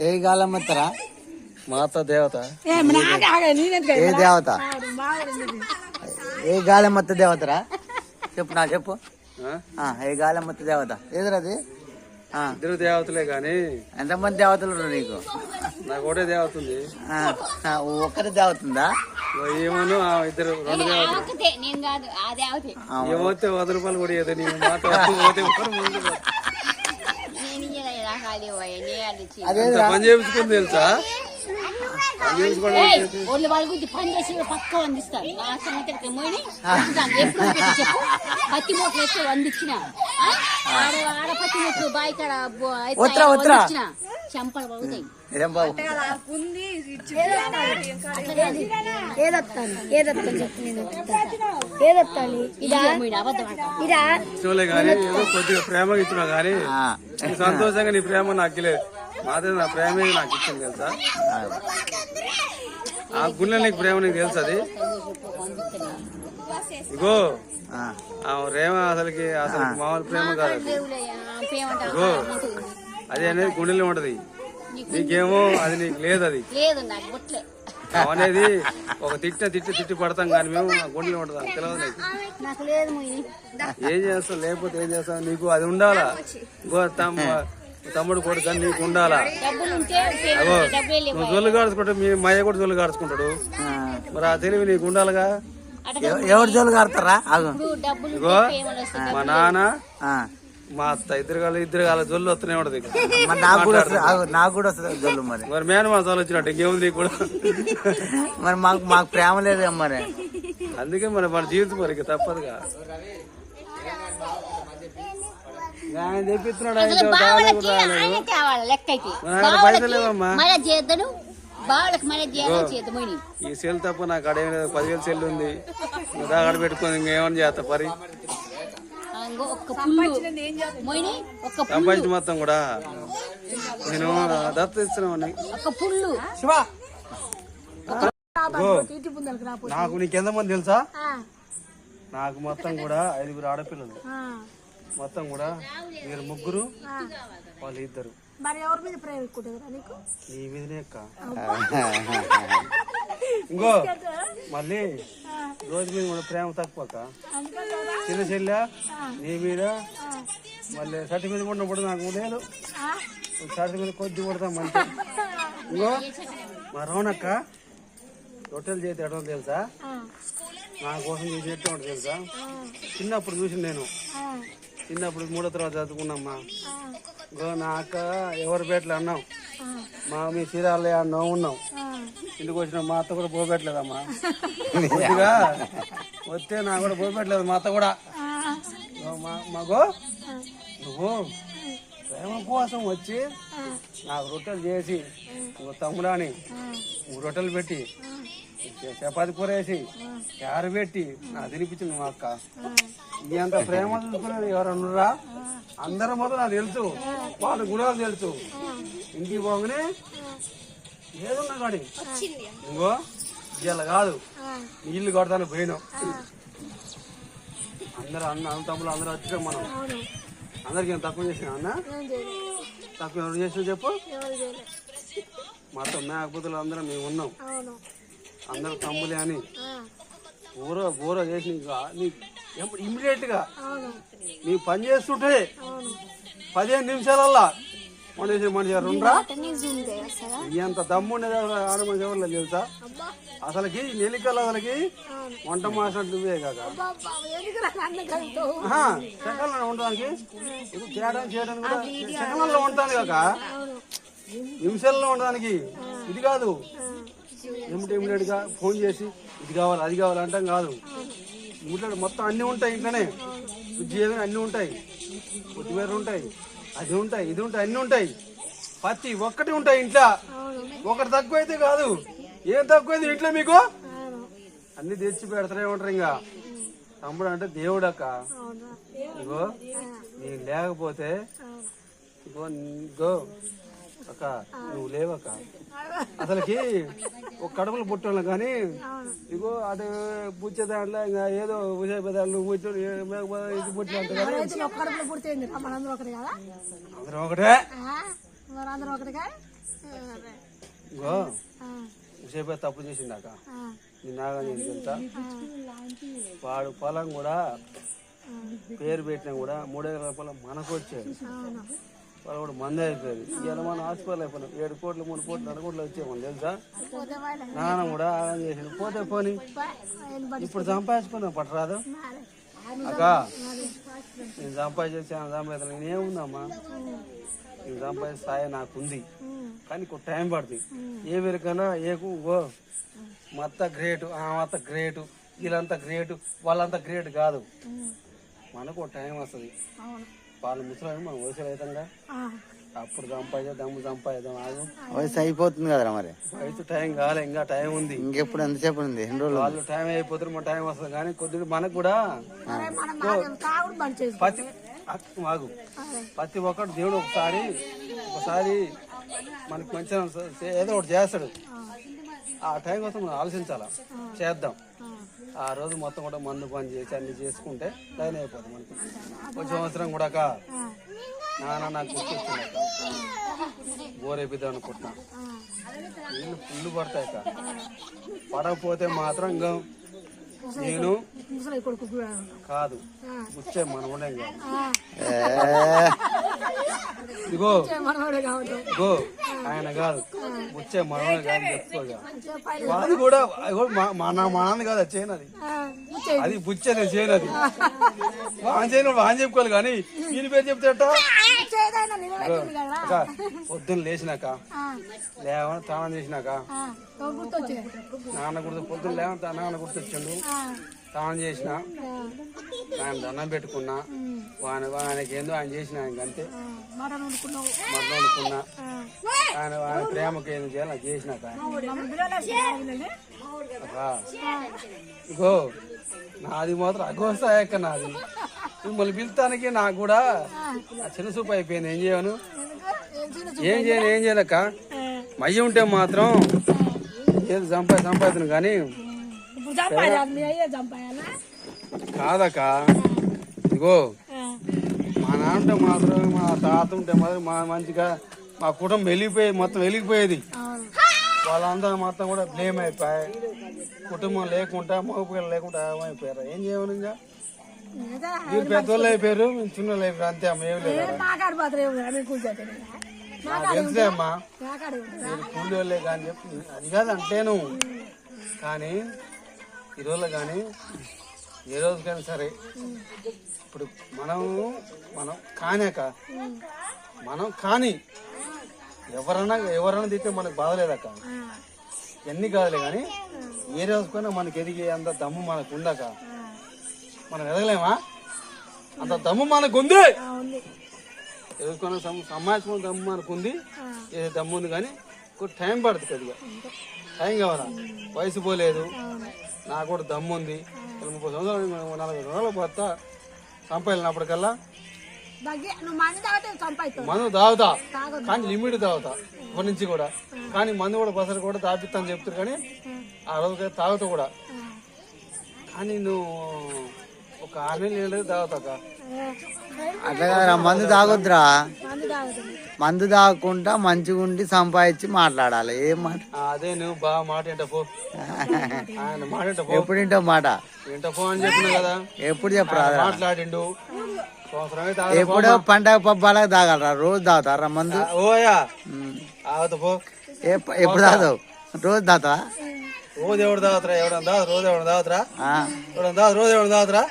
ఏ గాలం ఎత్తరా మాత దేవత. ఏ దేవత? ఏ గాలం మత్త దేవతరా? చెప్పు నా చెప్పు. ఆ? ఆ, ఏ గాలం మత్త దేవత? ఏదిరది ఆ, ఇద్దరు దేవతలే గాని. ఎంతమంది దేవతలు ఉన్నారు నీకు? నాకు ఒకటే దేవత ఉంది. ఒక్కరి దేవత ఉందా? ఏమను ఆ ఇద్దరు రెండు దేవతలు. ఏమోతే వంద రూపాయలు కూడా మాట పోతే ఎవరు ముందు రా. నేను ఇయ్యలే నాకు అది పని చేయించుకుంది తెలుసా? ఒళ్ళు వాళ్ళ గురించి పని చేసి పక్క నా సంగతి పత్తి మూటలు ఎక్కువ వందిచ్చిన వత్రా, వత్రా. వందిచ్చిన. చెంపలు పగుతాయి ఏం బాబు ఏదొత్తాను ఏదొత్తాను చెప్పు నేను ఏదొత్తాను ఇదా? మోయిన అబద్ధం ఆడతావు. ఇదా ఇచ్చినోలే కానీ కొద్దిగా ప్రేమగా ఇచ్చినా కానీ సంతోషంగా నీ ప్రేమ నాకు లేదు మాదే నా ప్రేమే నాకు ఇచ్చింది తెలుసా? ఆ, ఆ గుండె నీకు ప్రేమ నీకు తెలుసు అది? ఇగో. ప్రేమ అసలుకి అసలు మామూలు ప్రేమ కాదు? ఇగో. అది అనేది గుండెలో ఉంటది. నీకేమో అది నీకు లేదు అది. లేదు నాకు బుట్లే అనేది ఒక తిట్ట తిట్టి తిట్టి పడతాం కానీ మేము గుండెలో ఉంటుంది తెలియదు నీకు. ఏం చేస్తావు లేకపోతే ఏం చేస్తావు నీకు అది ఉండాలా? ఇంకో తమ్మ తమ్ముడు కొడుకు కానీ నీకు ఉండాలా? డబ్బులు ఉంటే అగో పేమెంట్ డబ్బులే లేవు నువ్వు జొల్లు కాడుచుకుంటే మీ మయ్య కూడా జొల్లు కాడుచుకుంటాడు. మరి ఆ తెలివి నీకు ఉండాలిగా? ఎవరు జోలు కడతారా మా నాన్న ఆ, మా అత్త ఇద్దరు కాళ్ళు ఇద్దరు కాళ్ళ జొల్లు వస్తూనే. మరి నాకు కూడా నాకు కూడా వస్తుంది జోలు మరి. మరి మేన మా చాలు వచ్చినట్టు ఇంకేముంది కూడా మరి మాకు మాకు ప్రేమ లేదు మరి. అందుకే మరి మన జీవితం మరి తప్పదుగా. ఆయన తెప్పిస్తున్నాడు. ఆయన ఈ సెల్ తప్ప నాకు అడేం లేదు. పదివేలు సెల్ ఉంది. ఇంకా అక్కడ పెట్టుకొని ఇంకేమని చేస్తా పరి. ఒక్క పుల్లు. మొయిని ఒక్క పుల్లు. సంపాదించి మొత్తం కూడా. నేను దత్త పుల్లు. నాకు నీకు ఎంతమంది తెలుసా? నాకు మొత్తం కూడా ఐదుగురు ఆడపిల్లలు. మొత్తం కూడా మీరు ముగ్గురు వాళ్ళు ఇద్దరు మరి ఎవరి మీద ప్రేమ ఎక్కువ నీకు? నీ మీదనే అక్క. ఇంకో మళ్ళీ రోజు మీద కూడా ప్రేమ తక్కువ అక్క. చిన్న చెల్లె నీ మీద మళ్ళీ సర్టి మీద ఉన్నప్పుడు నాకు లేదు సర్టి మీద కొద్ది కొడతాం మంచి ఇంకో మా రౌనక్క రొట్టెలు చేతి ఎడవ తెలుసా? నా కోసం చేసి ఎట్లా ఉంటుంది తెలుసా? చిన్నప్పుడు చూసి నేను. చిన్నప్పుడు మూడో తర్వాత చదువుకున్నామ్మా. ఇంకో నా అక్క ఎవరు పెట్టలే అన్నాం మా మీ చీరాలే అన్నాం ఉన్నాం ఇంటికి వచ్చిన మా అత్త కూడా పోపెట్టలేదమ్మా కొద్దిగా వస్తే నా కూడా పోపెట్టలేదు మా అత్త కూడా. ఇగో మా- మాగో నువ్వు ప్రేమ కోసం వచ్చి నాకు రొట్టెలు చేసి నువ్వు తమ్ముడాని మూడు రొట్టెలు పెట్టి చపాతి కూర వేసి పెట్టి నాకు తినిపించింది మా అక్క. అంత ప్రేమ చూసుకునేది ఎవరన్నారా అందరం మొత్తం నాకు తెలుసు. వాళ్ళ గుణాలు తెలుసు. ఇంటికి పోగానే ఏదున్నా కాడి. ఇంకో ఇలా కాదు. నీళ్ళు కొడతాను పోయినాం. అందరూ అన్న అన్న తమ్ములు అందరూ వచ్చాం మనం. అందరికి ఏం తక్కువ చేసిన అన్న? తక్కువ ఎవరు చేసిన చెప్పు? మొత్తం మేకపోతులు అందరం మేము ఉన్నాం. అందరూ తమ్ములే అని ఊర ఊర చేసి నీకు ఇమ్మీడియట్గా నీ పని చేస్తుంటే పదిహేను నిమిషాలల్లా మనిషి మనిషి రెండ్రా. ఎంత దమ్ముండేది ఆడ మనిషి ఎవరు తెలుసా? అసలుకి నెలికల్ అసలుకి వంట మాస్టర్ నువ్వే సెకండ్లో ఉండడానికి ఇది చేయడం చేయడం కూడా? సెకండ్లో ఉంటుంది కాక? నిమిషాల్లో ఉండడానికి ఇది కాదు. ఏమిటి ఫోన్ చేసి ఇది కావాలి అది కావాలి అంటాం కాదు. ఊళ్ళో మొత్తం అన్ని ఉంటాయి ఇంట్లోనే. ఉద్యోగం అన్ని ఉంటాయి. కొద్దిమేర ఉంటాయి అది ఉంటాయి ఇది ఉంటాయి అన్ని ఉంటాయి. ప్రతి ఒక్కటి ఉంటాయి ఇంట్లో. ఒకటి తక్కువ అయితే కాదు. ఏం తక్కువైంది ఇంట్లో మీకు? అన్ని తెచ్చి పెడతానే ఉంటారు ఇంకా. తమ్ముడు అంటే దేవుడక్క. ఇగో నీకు లేకపోతే ఇగో ఇగో. అక్క నువ్వు లేవక్క అసలుకి ఒక కడుపులు పుట్టాను కానీ ఇగో అటు పుచ్చే దాంట్లో ఇంకా ఏదో ఉసే పెదాలు పుట్టు ఇది పుట్టిన అందరం ఒకటే సేపే తప్పు చేసిందాక నిన్నాగా నేను తెలుసా? వాడు పొలం కూడా పేరు పెట్టినా కూడా మూడు ఎకరాల పొలం మనకు వచ్చేది వాళ్ళు కూడా మంది అయిపోయింది. ఇవాళ మనం హాస్పిటల్ అయిపోయినాం. ఏడు కోట్లు మూడు కోట్లు నాలుగు కోట్లు వచ్చేమని తెలుసా? నాన్న కూడా ఆగం చేసిండు. పోతే పోని. ఇప్పుడు సంపాదించుకున్నాం పట్టరాదు? అక్క నేను సంపాదించాను సంపాదించాను నేనేముందమ్మా నేను సంపాదించే స్థాయి నాకుంది. కానీ కొంత టైం పడుతుంది. ఏ వీరికైనా ఏకు ఓ మత్త గ్రేటు ఆ మత్త గ్రేటు వీళ్ళంతా గ్రేటు వాళ్ళంతా గ్రేట్ కాదు. మనకు ఒక టైం వస్తుంది. వాళ్ళ ముసలి మనం వయసులు అవుతాంగా అప్పుడు సంపాదిద్దాం దమ్ము సంపాదిద్దాం ఆగు. వయసు అయిపోతుంది కదరా మరి. వయసు టైం కాలే ఇంకా టైం ఉంది. ఇంకెప్పుడు ఎంతసేపు ఉంది? ఎన్ని రోజులు వాళ్ళు టైం అయిపోతారు మన టైం వస్తుంది. కానీ కొద్దిగా మనకు కూడా ప్రతి మాగు ప్రతి ఒక్కడు దేవుడు ఒకసారి ఒకసారి మనకి మంచిగా స- ఏదో ఒకటి చేస్తాడు. ఆ. టైం కోసం మనం ఆలోచించాలా? చేద్దాం. ఆ రోజు మొత్తం కూడా మందు పని చేసి అన్ని చేసుకుంటే లైన్ అయిపోతుంది మనకి. ఒక సంవత్సరం కూడా అక్క, నాన్న నాకు గుర్తొచ్చింది. బోరేపిద్దాం అనుకుంటున్నా. నీళ్ళు ఫుల్ పడతాయి పడకపోతే మాత్రం ఇంకా నేను కాదు. వచ్చే మనవడే కాదు. ఏ, ఇదిగో ఆయన కాదు. వచ్చే మనవడే కాదు చెప్పుకోగా అది కూడా మా- మా నా మా నాన్న కాదు అది చేయను అది అది బుచ్చే నేను చేయను వాన్ చేయను వాన్ చెప్పుకోవాలి కానీ దీని పేరు చెప్తే పొద్దున్న లేచినాక లేవని స్నానం చేసినాక నాన్న గుర్తు పొద్దున్న లేవని నాన్న గుర్తొచ్చిండు. స్నానం చేసిన ఆయన దండం పెట్టుకున్నా వాని వానికి ఏందో ఆయన చేసిన ఆయనకి అంతే. మటన్ వండుకున్నా. ఆయన ఆయన ప్రేమకి ఏం చేయాలి అది చేసినాక. ఇగో నాది మాత్రం అగోస్తాయక్క నాది. మిమ్మల్ని పిలుతానికి నాకు కూడా చిన్న సూపు అయిపోయింది. ఏం చేయను? ఏం చేయను ఏం చేయలేక మయ్య ఉంటే మాత్రం ఏది సంపాది సంపాదన కానీ కాదక్క. ఇగో మా నాన్న ఉంటే మాత్రం మా తాత ఉంటే మాత్రం మా మంచిగా మా కుటుంబం వెళ్ళిపోయి మొత్తం వెళ్ళిపోయేది వాళ్ళందరూ మొత్తం కూడా బ్లేమ్ అయిపోయి కుటుంబం లేకుండా మగపిల్లలు లేకుండా ఏమైపోయారు? ఏం చేయమని ఇంకా? మీరు పెద్దోళ్ళు అయిపోయారు మేము చిన్నోళ్ళు అయిపోయారు అంతే అమ్మ ఏం లేదు తెలుసులే అమ్మా. మీరు కూలి వాళ్ళే కానీ చెప్పి అది కాదు అంటేను. కానీ ఈ రోజులో కానీ ఏ రోజుకైనా సరే ఇప్పుడు మనం మనం కానాక మనం కానీ ఎవరన్నా ఎవరన్నా తిట్టే మనకు బాధలేదక్క ఎన్ని కాదులే కానీ ఏ రోజుకైనా మనకి ఎదిగే అంత దమ్ము మనకు ఉందాక మనం ఎదగలేమా? అంత దమ్ము మనకు ఉంది ఉంది. ఎదుర్కొన్న సమాజం దమ్ము మనకు ఉంది ఏ దమ్ము ఉంది కానీ కొంచెం టైం పడుతుంది కొద్దిగా. టైం కావాలా? వయసు పోలేదు. నాకు కూడా దమ్ము ఉంది. ముప్పై సంవత్సరాలు నలభై సంవత్సరాలు పోతా. సంపాదినప్పటికల్లా మంది తాగితే కానీ లిమిట్ తాగుతా. ఇప్పటి నుంచి కూడా. కానీ మందు కూడా బసరు కూడా తాపిస్తాను చెప్తారు కానీ ఆ. రోజు తాగుతా కూడా. కానీ నువ్వు ఒక ఆరు నెలలు తాగుతాక అట్లా కదరా మందు తాగొద్దురా. మంది తాగకుండా మంచిగా ఉండి సంపాదించి మాట్లాడాలి. ఏం మాట? అదే నువ్వు బాగా మాట ఏంట పో. ఆయన మాట ఎప్పుడు వింటావు మాట? అని చెప్పిన కదా. ఎప్పుడు చెప్పరా మాట్లాడిండు. ఎప్పుడో పండగ పబ్బాలకు తాగలరా రోజు తాగుతారా మందు? ఓయా. ఎప్పుడు తాగుతావు? రోజు తాగుతావా? రోజు ఎవడు తాగుతారా? ఎవడన్నా రోజు ఎవడు తాగుతారా? ఎవడన్నా రోజు ఎవడు తాగుతారా?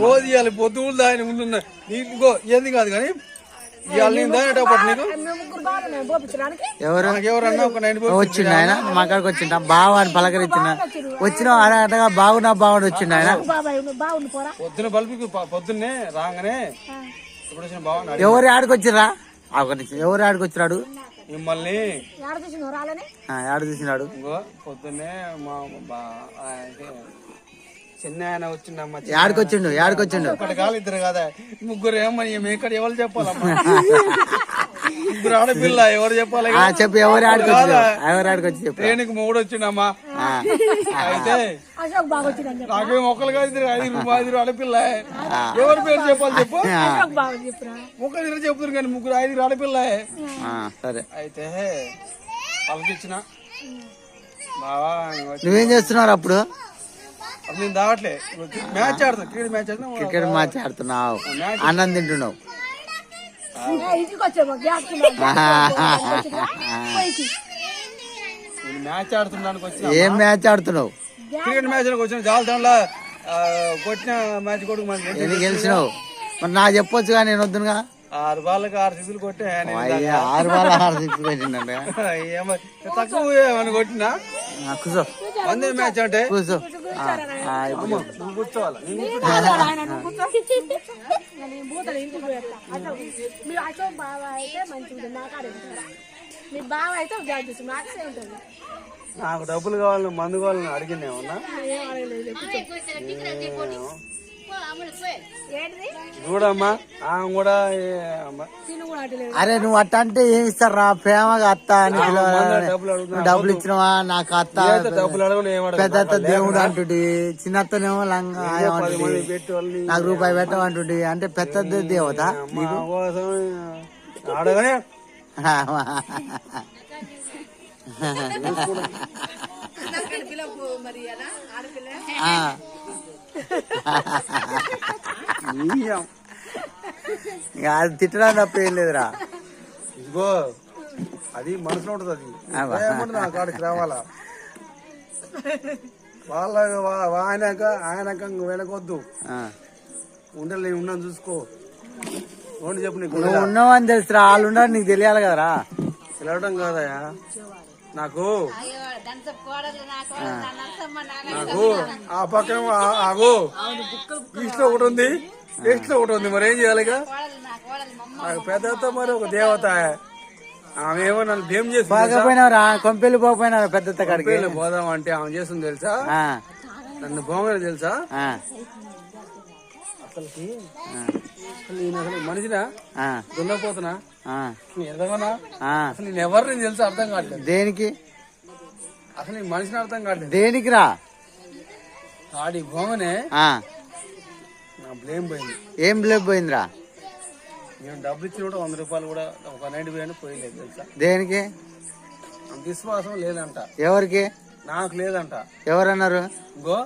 రోజు ఇవ్వాలి పొద్దులు దాని ముందున్న నీకు ఏంది కాదు కానీ ఇవాళ నేను నీకు? ఎవరు? ఎవరన్నా ఒక నైన్ వచ్చిండు ఆయన మా కాడికి వచ్చిండ. బావ అని పలకరించిన వచ్చిన అరగటగా బాగున్నా బాగుండి వచ్చిండు ఆయన. పొద్దున బల్బుకి పొద్దున్నే రాగానే ఇప్పుడు వచ్చిన బాగున్నాడు ఎవరు ఆడికి వచ్చిర్రా? ఆ, ఒక నిమిషం. ఎవరు ఆడికి వచ్చినాడు? మిమ్మల్ని ఆడ చూసినాడు ఇంకో పొద్దున్నే మా చిన్న ఆయన వచ్చిండమ్మ ఆడికి వచ్చిండు ఆడికి వచ్చిండు ఒకటి కాదు ఇద్దరు కదా. ముగ్గురు ఏమని మేము ఇక్కడ ఎవరు చెప్పాలమ్మా? ముగ్గురు ఆడపిల్ల ఎవరు చెప్పాలి? ఆ, చెప్పు ఎవరు ఆడుకొచ్చు ఎవరు ఆడుకొచ్చి చెప్పు? ట్రైన్కి మూడు వచ్చిండమ్మా. అయితే అశోక్ బాగా వచ్చిందని చెప్పు. నాకేం ఒక్కరు కాదు ఐదు ఐదు ఆడపిల్ల. ఎవరి పేరు చెప్పాలి చెప్పు? అశోక్ బాగా చెప్పురా. ఒక్కరి దగ్గర చెప్తారు కానీ ముగ్గురు ఐదు ఆడపిల్ల. ఆ, సరే. అయితే పలకిచ్చిన బావా ఇంక నువ్వేం చేస్తున్నావు అప్పుడు? అప్పుడు నేను దావట్లే. Match cricket match cricket match ఆడుతున్నావు. అన్నం తింటున్నావు. మ్యాచ్ ఆడుతున్నానికి వచ్చిన ఏం మ్యాచ్ ఆడుతున్నావు? క్రికెట్ మ్యాచ్ వచ్చిన చాలా దాంట్లో కొట్టిన మ్యాచ్ కొడుకు మనకి గెలిచినావు? మరి నాకు చెప్పొచ్చుగా నేను వద్దునుగా? ఆరు బాళ్ళకి ఆరు సిగ్గులు కొట్టే ఆరు బాల్ ఆరు సిక్స్ ఏమ- తక్కువ కొట్టినా? కూర్చో. వందే మ్యాచ్ అంటే? కూర్చో. నాకు డబ్బులు కావాలని మందు కావాలని అడిగింది ఏమన్నా? చూడమ్మా ఆమె కూడా అరే నువ్వు అట్ట అంటే ఏమి ఇస్తారా? ప్రేమగా అత్త అని. డబ్బులు అడుగుతున్నా. నువ్వు డబ్బులు ఇచ్చినవా? నాకు అత్త అయితే డబ్బులు అడగను ఏం అడగను. పెద్ద అత్త దేవుడు అంటుడి. చిన్నత్తనేమో లంగా నాకు రూపాయి పెట్టమంటుడి అంటే పెద్ద దేవత అది తిట్టడం తప్ప ఏం లేదురా. ఇదిగో అది మనసులో ఉంటుంది అది. అబ్బా. ఏమంటే నా కాడికి రావాలా? వాళ్ళ ఆయనక ఆయనక. ఉండలే నేను ఉన్నాను చూసుకో. చెప్పు నీకు నువ్వు ఉన్నావని తెలుసురా వాళ్ళు ఉన్నారు నీకు తెలియాలి కదరా. పిలవడం కాదయా నాకు. నాకు. ఆ. పక్కన ఆగో. ఈస్ట్లో ఒకటి ఉంది. వెస్ట్లో ఒకటి ఉంది. మరి ఏం చేయాలిగా నాకు పెద్ద మరి ఒక దేవత. ఆమె ఏమో నన్ను భీమ్ చేసి పోకపోయినావురా కొంపెల్లి పోకపోయినారా పెద్ద పోదాం అంటే ఆమె చేస్తుంది తెలుసా? ఆ, నన్ను బొమ్మలు తెలుసా? ఆ, అసలుకి? అసలు నేను అసలు మనిషినా? దున్నపోతున్నా నేను ఆ. అసలు నేను ఎవరిని తెలుసా అర్థం కావట్లేదు. దేనికి? అసలు నేను మనిషిని అర్థం కావట్లేదు. దేనికి రా? ఆడి బొమ్మనే ఆ, నా బ్లేమ్ పోయింది. ఏం బ్లేప్ పోయిందిరా? నేను డబ్బులు ఇచ్చిన కూడా వంద రూపాయలు కూడా ఒక నైన్టీ పోయినా పోయలేదు తెలుసా? దేనికి? విశ్వాసం లేదంట. ఎవరికి? నాకు లేదంట. ఎవరన్నారు? ఇంకో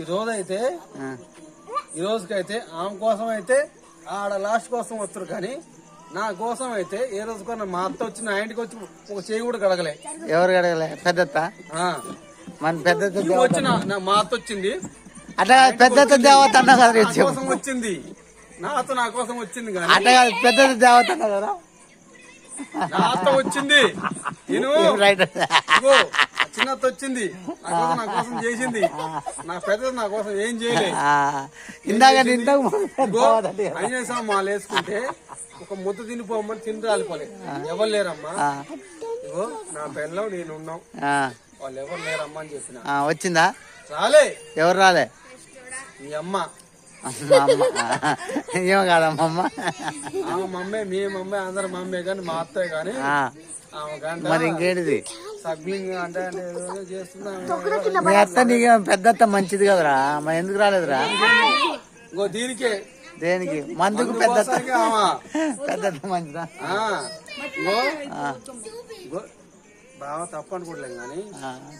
ఈ రోజు అయితే ఆ, ఈ రోజుకైతే ఆమె కోసం అయితే ఆడ లాస్ట్ కోసం వస్తారు కానీ నా కోసం అయితే ఏ రోజు కొన్న మా అత్త వచ్చి నా ఇంటికి వచ్చి ఒక చేయి కూడా కడగలే. ఎవరు అడగలే పెద్దత్త. మన దేవత. వచ్చిన నా మా అత్త వచ్చింది. అట్లా పెద్దత్త దేవత అన్నా కదా కోసం వచ్చింది. నా అత్త నా కోసం వచ్చింది అట్లా కాదు పెద్దత్త దేవత అన్నా కదా. నా అత్త వచ్చింది. నేను రైట్ చిన్న అత్త వచ్చింది నా కోసం చేసింది. నా పెద్ద నా కోసం ఏం చేయలే. ఆ, ఇందాక ఆంజనేయ స్వామి మాల వేసుకుంటే ఒక ముద్ద తినిపోమని తిని రాలిపోలే. ఎవరు లేరమ్మా? ఇగో నా పెళ్ళం నేను ఉన్నాం. వాళ్ళు ఎవరు లేరమ్మా అని చెప్పిన. వచ్చిందా? రాలే. ఎవరు రాలే? మీ అమ్మ. ఏమో కాదమ్మా మమ్మే మీ మమ్మే అందరు మమ్మే కానీ మా అత్తయ్య కానీ మరి ఇంకేంటిది? సగ్లింగ్ అంటే చేస్తున్నా మీ అత్త నీకు పెద్దత్త మంచిది కదరా? మరి ఎందుకు రాలేదురా? ఇంకో దీనికే. దేనికి? మందుకు ఆమె. పెద్దత్త మంచిదా? బాగా తప్పు అనుకోవట్లేదు కానీ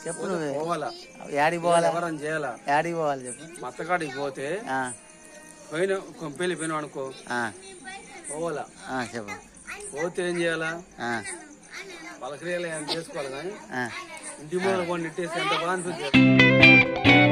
చెప్పు నువ్వే. పోవాలా. యాడికి పోవాలా? ఎవరని చేయాలా? యాడికి పోవాలి చెప్పు. మత్తకాడికి పోతే ఆ, పోయిన పెళ్ళి పోయినా అనుకో. ఆ, పోవాలా. ఆ, చెప్పు. పోతే ఏం చేయాలా? ఏం చేసుకోవాలి కానీ. ఇంటి మూల కొన్ని ఇట్టేసి ఎంత బాగా అనిపించింది